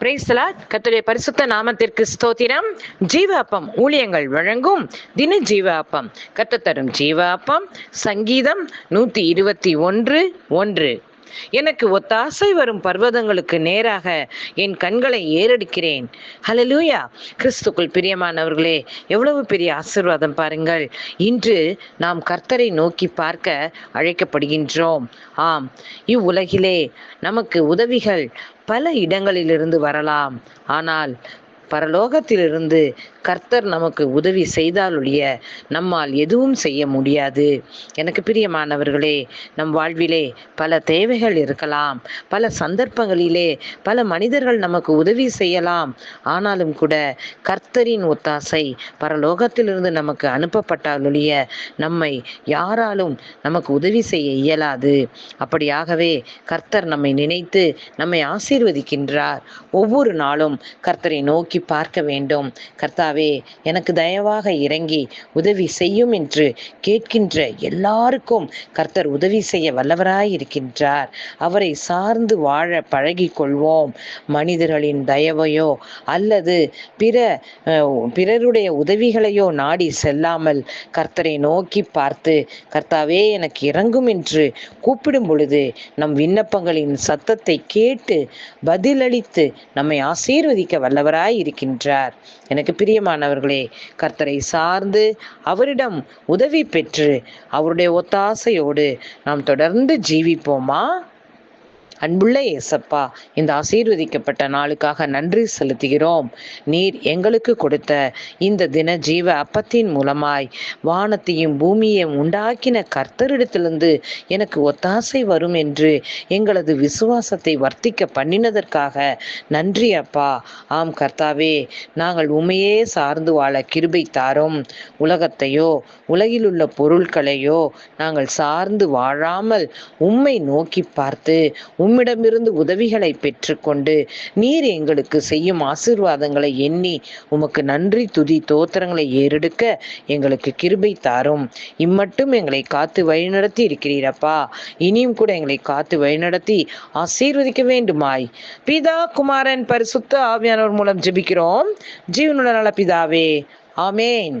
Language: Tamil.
பிரேசலா கத்துடைய பரிசுத்த நாமத்திற்கு ஸ்தோத்திரம். ஜீவ அப்பம் ஊழியங்கள் வழங்கும் தின ஜீவ அப்பம் கத்து தரும் ஜீவ அப்பம் சங்கீதம் நூத்தி இருபத்தி ஒன்று ஒன்று. எனக்கு ஒத்தாசை வரும் பர்வதங்களுக்கு நேராக என் கண்களை ஏறெடுக்கிறேன். ஹலலூயா கிறிஸ்துக்குள் பிரியமானவர்களே எவ்வளவு பெரிய ஆசிர்வாதம் பாருங்கள். இன்று நாம் கர்த்தரை நோக்கி பார்க்க அழைக்கப்படுகின்றோம். ஆம் இவ்வுலகிலே நமக்கு உதவிகள் பல இடங்களிலிருந்து வரலாம். ஆனால் பரலோகத்திலிருந்து கர்த்தர் நமக்கு உதவி செய்தாலொழிய நம்மால் எதுவும் செய்ய முடியாது. எனக்கு பிரியமானவர்களே நம் வாழ்விலே பல தேவைகள் இருக்கலாம். பல சந்தர்ப்பங்களிலே பல மனிதர்கள் நமக்கு உதவி செய்யலாம். ஆனாலும் கூட கர்த்தரின் ஒத்தாசை பரலோகத்திலிருந்து நமக்கு அனுப்பப்பட்டாலொழிய நம்மை யாராலும் நமக்கு உதவி செய்ய இயலாது. அப்படியாகவே கர்த்தர் நம்மை நினைத்து நம்மை ஆசீர்வதிக்கின்றார். ஒவ்வொரு நாளும் கர்த்தரை நோக்கி பார்க்க வேண்டும். கர்த்தாவே எனக்கு தயவாக இறங்கி உதவி செய்யும் என்று கேட்கின்ற எல்லாருக்கும் கர்த்தர் உதவி செய்ய வல்லவராய் இருக்கின்றார் அவரை சார்ந்து வாழ பழகி கொள்வோம் மனிதர்களின் தயவையோ அல்லது பிற பிறருடைய உதவிகளையோ நாடி செல்லாமல் கர்த்தரை நோக்கி பார்த்து கர்த்தாவே எனக்கு இறங்கும் என்று கூப்பிடும் பொழுது நம் விண்ணப்பங்களின் சத்தத்தை கேட்டு பதிலளித்து நம்மை ஆசீர்வதிக்க வல்லவராய் இருக்கின்றார் எனக்கு பிரியமானவர்களே கர்த்தரை சார்ந்து அவரிடம் உதவி பெற்று அவருடைய ஒத்தாசையோடு நாம் தொடர்ந்து ஜீவிப்போமா? அன்புள்ள ஏசப்பா இந்த ஆசீர்வதிக்கப்பட்ட நாளுக்காக நன்றி செலுத்துகிறோம். நீர் எங்களுக்கு கொடுத்த இந்த தின ஜீவ அப்பத்தின் மூலமாய் வானத்தையும் பூமியையும் உண்டாக்கின கர்த்தரிடத்திலிருந்து எனக்கு ஒத்தாசை வரும் என்று எங்களது விசுவாசத்தை வர்த்திக்க பண்ணினதற்காக நன்றி அப்பா. ஆம் கர்த்தாவே நாங்கள் உண்மையே சார்ந்து வாழ கிருபை தாரும். உலகத்தையோ உலகில் உள்ள பொருட்களையோ நாங்கள் சார்ந்து வாழாமல் உம்மை நோக்கி பார்த்து உம்மிடமிருந்து உதவிகளை பெற்றுக்கொண்டு நீர் எங்களுக்கு செய்யும் ஆசீர்வாதங்களை எண்ணி உமக்கு நன்றி துதி தோத்திரங்களை ஏறெடுக்க எங்களுக்கு கிருபை தாரும். இம்மட்டும் எங்களை காத்து வழிநடத்தி இருக்கிறீரப்பா. இனியும் கூட எங்களை காத்து வழிநடத்தி ஆசீர்வதிக்க வேண்டுமாய். பிதா குமாரன் பரிசுத்த ஆவியானவர் மூலம் ஜெபிக்கிறோம். ஜீவனுள்ள நல பிதாவே. ஆமேன்.